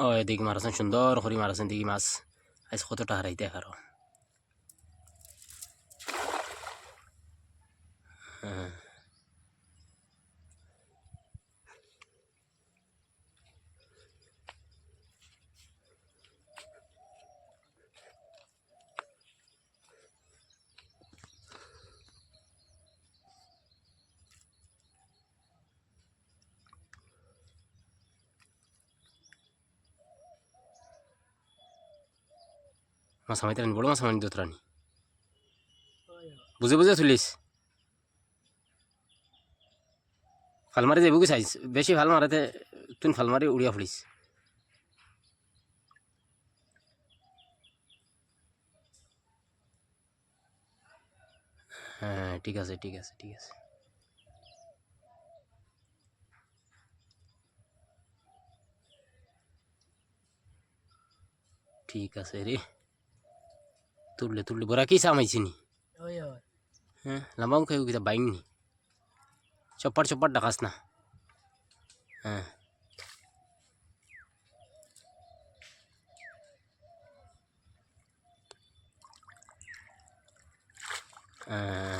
ও এদিকে মারাছেন সুন্দর করে মারাছেন দিকে মাছ আজ কতটা হারাইতে হারো হ্যাঁ মাছ আমাইতে রানি বড় মাছ আমানি দোত রানি বুঝে বুঝে চলিস ফাল মারি যাব চাইছ, বেশি ভালো মারাতে তুই ফাল মারি উড়িয়া ফুলিস। হ্যাঁ ঠিক আছে ঠিক আছে ঠিক আছে। ঠিক আছে রে। তুললে তুললে বরা কি সামাইছি নি ওই ওই হ্যাঁ লাম্বাম খাই কিতা বাইং নি চপ্পার চপ্পার ডাকাস না হ্যাঁ হ্যাঁ